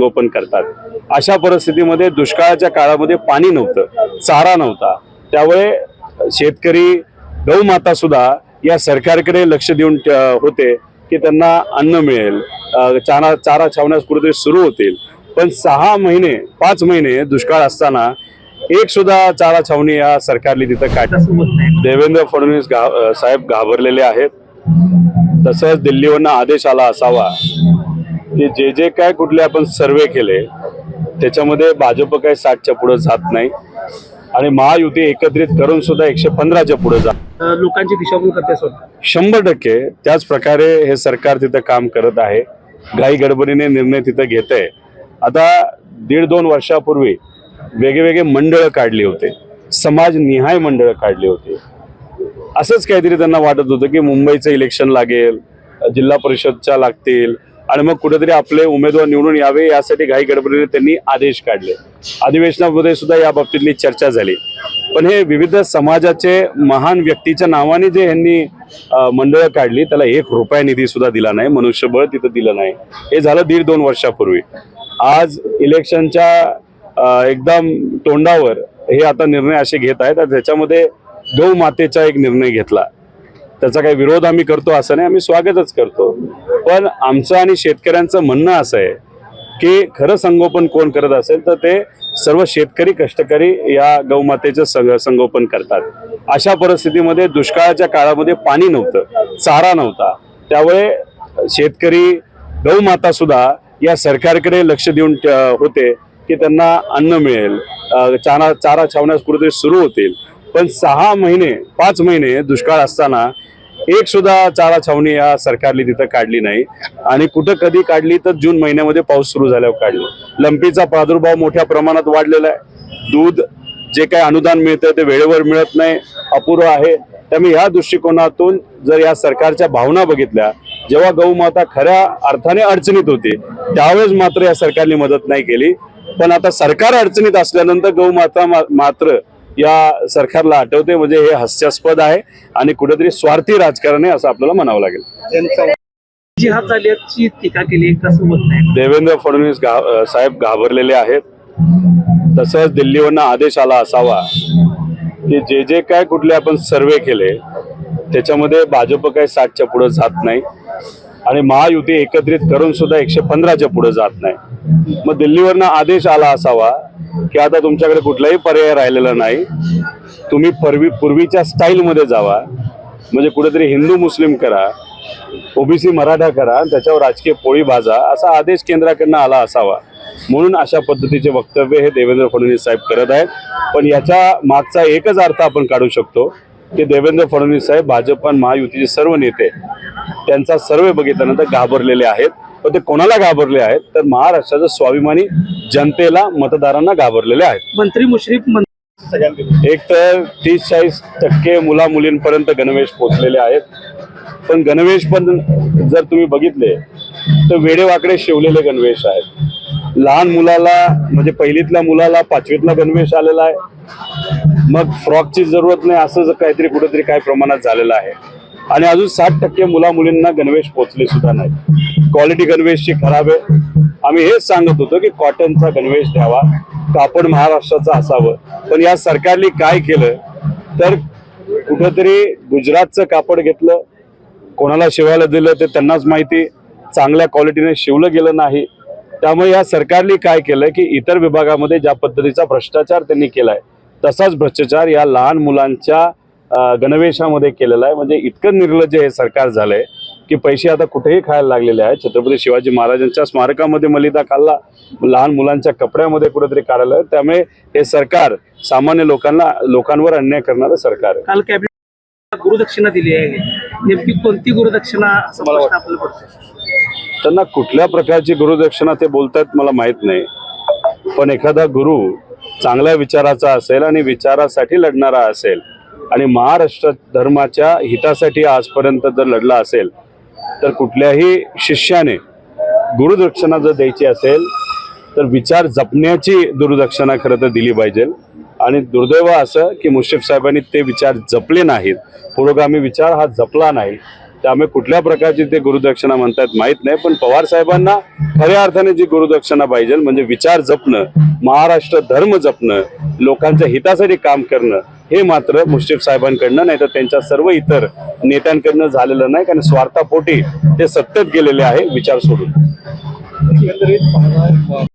संगोपन करतात. अशा परिस्थितीमध्ये दुष्काळाच्या काळामध्ये पाणी नव्हतं चारा नव्हता. त्यामुळे शेतकरी गौमाता सुद्धा या सरकारकडे लक्ष देऊन होते की त्यांना अन्न मिळेल. चारा चारा छावण्यास कुठेतरी सुरू होतील. पण सहा महिने पाच महिने दुष्काळ असताना एक सुद्धा चारा छावणी या सरकारने तिथं काढ देवेंद्र फडणवीस गा साहेब घाबरलेले आहेत. तसंच दिल्लीवरनं आदेश आला असावा. की जे जे काय कुठले आपण सर्वे केले त्याच्यामध्ये भाजप काय साठच्या पुढे जात नाही. आणि महायुती एकत्रित करून सुद्धा एकशे पंधराच्या पुढे जात लोकांची दिशाभूल करते. शंभर टक्के. त्याच प्रकारे हे सरकार तिथं काम करत आहे. घाई गडबडीने निर्णय तिथं घेत आहे आता दीड दोन वर्षापूर्वी वेगवेगळे मंडळ काढली होते. समाज निहाय मंडळ काढली होती. असंच काहीतरी त्यांना वाटत होतं की मुंबईचं इलेक्शन लागेल जिल्हा परिषदच्या लागतील आणि मग कुठेतरी आपले उमेदवार निवडून यावे यासाठी घाई गडबडीने त्यांनी आदेश काढले. अधिवेशनामध्ये सुद्धा या बाबतीतली चर्चा झाली. पण हे विविध समाजाचे महान व्यक्तीच्या नावाने जे यांनी मंडळं काढली त्याला एक रुपया निधी सुद्धा दिला नाही मनुष्यबळ तिथं दिलं नाही. हे झालं दीड दोन वर्षापूर्वी. आज इलेक्शनच्या एकदम तोंडावर हे आता निर्णय असे घेत आहेत त्याच्यामध्ये गौ मातेचा एक निर्णय घेतला. त्याचा काही विरोध आम्ही करतो असं नाही आम्ही स्वागतच करतो. पण आमचं आणि शेतकऱ्यांचं म्हणणं असं आहे की खरं संगोपन कोण करत असेल तर ते सर्व शेतकरी कष्टकरी या गौमातेचं संग संगोपन करतात. अशा परिस्थितीमध्ये दुष्काळाच्या काळामध्ये पाणी नव्हतं चारा नव्हता. त्यामुळे शेतकरी गौमाता सुद्धा या सरकारकडे लक्ष देऊन होते की त्यांना अन्न मिळेल चारा चारा छावण्यास कुठेतरी सुरू होतील. पण सहा महिने पाच महिने दुष्काळ असताना एक सुद्धा चारा छावणी या सरकारने तिथं काढली नाही. आणि कुठं कधी काढली तर जून महिन्यामध्ये पाऊस सुरू झाल्यावर काढली. लंपीचा प्रादुर्भाव मोठ्या प्रमाणात वाढलेला आहे. दूध जे काही अनुदान मिळतं ते वेळेवर मिळत नाही अपुरं आहे. त्यामुळे या दृष्टिकोनातून जर या सरकारच्या भावना बघितल्या जेव्हा गौमाता खऱ्या अर्थाने अडचणीत होती त्यावेळेस मात्र या सरकारने मदत नाही केली. पण आता सरकार अडचणीत असल्यानंतर गौमाता मा- मात्र या सरकारला आठवते म्हणजे हे हास्यास्पद आहे आणि कुठेतरी स्वार्थी राजकारण आहे असं आपल्याला म्हणावं लागेल. टीका केली देवेंद्र फडणवीस साहेब घाबरलेले आहेत. तसंच दिल्लीवरनं आदेश आला असावा की जे जे काय कुठले आपण सर्वे केले त्याच्यामध्ये भाजप काय साठच्या पुढे जात नाही आणि महायुती एकत्रित करून सुद्धा एकशे पंधराच्या पुढे जात नाही. मग दिल्लीवरनं आदेश आला असावा की आता तुमच्याकडे कुठलाही पर्याय राहिलेला नाही. तुम्ही पूर्वी पूर्वीच्या स्टाईलमध्ये जावा. म्हणजे कुठेतरी हिंदू मुस्लिम करा. ओबीसी मराठा करा. त्याच्यावर राजकीय पोळी भाजा. असा आदेश केंद्राकडनं आला असावा. म्हणून अशा पद्धतीचे वक्तव्य हे देवेंद्र फडणवीस साहेब करत आहेत. पण याच्या मागचा एकच अर्थ आपण काढू शकतो की देवेंद्र फडणवीस साहेब भाजप आणि महायुतीचे सर्व नेते त्यांचा सर्वे बघितल्यानंतर घाबरलेले आहेत. पण ते कोणाला घाबरले आहेत? तर महाराष्ट्राचं स्वाभिमानी जनतेला मतदारांना घाबरलेले आहेत. मंत्री मुश्रीफ एक तर तीस चाळीस टक्के मुला मुलींपर्यंत गणवेश पोचलेले आहेत. पण गणवेश पण जर तुम्ही बघितले तर वेडेवाकडे शिवलेले गणवेश आहेत. लहान मुलाला म्हणजे पहिलीतल्या मुलाला पाचवीतला गणवेश आलेला आहे. मग फ्रॉकची जरूरत नाही असं जर काहीतरी कुठेतरी काही प्रमाणात झालेलं आहे. आणि अजून साठ टक्के मुला मुलींना गणवेश पोचले सुद्धा नाही क्वालिटी गणवेशची खराब आहे आम्ही हेच सांगत होतो की कॉटनचा गणवेश द्यावा कापड महाराष्ट्राचं असावं. पण या सरकारने काय केलं तर कुठंतरी गुजरातचं कापड घेतलं कोणाला शिवायला दिलं ते त्यांनाच माहिती चांगल्या क्वालिटीने शिवलं गेलं नाही. त्यामुळे या सरकारने काय केलं की इतर विभागामध्ये ज्या पद्धतीचा भ्रष्टाचार त्यांनी केलाय तसाच भ्रष्टाचार या लहान मुलांच्या गणवेशामध्ये केलेला आहे. म्हणजे इतकं निर्लज्ज हे सरकार झालंय की पैसे आता कुठेही खायला लागलेले आहेत. छत्रपती शिवाजी महाराजांच्या स्मारकामध्ये मलिदा खाल्ला लहान मुलांच्या कपड्यामध्ये कुठेतरी काढलं त्यामुळे हे सरकार सामान्य लोकांना लोकांवर अन्याय करणारं सरकार आहे. काल कॅबिनेट गुरुदक्षिणा दिली आहे. नेमकी कोणती गुरुदक्षिणा त्यांना कुठल्या प्रकारची गुरुदक्षिणा ते बोलतात मला माहीत नाही. पण एखादा गुरु चांगल्या विचाराचा असेल आणि विचारासाठी लढणारा असेल आणि महाराष्ट्र धर्माच्या हितासाठी आजपर्यंत जर लढला असेल तर कुठल्याही शिष्याने गुरुदक्षिणा जर द्यायची असेल तर विचार जपण्याची गुरुदक्षिणा खरं तर दिली पाहिजे. आणि दुर्दैव असं की मुश्रीफ साहेबांनी ते विचार जपले नाहीत. पुरोगामी विचार हा जपला नाही. त्यामुळे कुठल्या प्रकारची ते गुरुदक्षिणा म्हणतात माहीत नाही पण पवार साहेबांना खऱ्या अर्थाने जी गुरुदक्षिणा पाहिजे म्हणजे विचार जपणं महाराष्ट्र धर्म जपणं लोकांच्या हितासाठी काम करणं हे मात्र मुश्रीफ साहेबांकडनं नाही तर त्यांच्या सर्व इतर नेत्यांकडनं झालेलं नाही कारण स्वार्थापोटी ते सत्तेत गेलेले आहे विचार सोडून. एकंदरीत पाहणार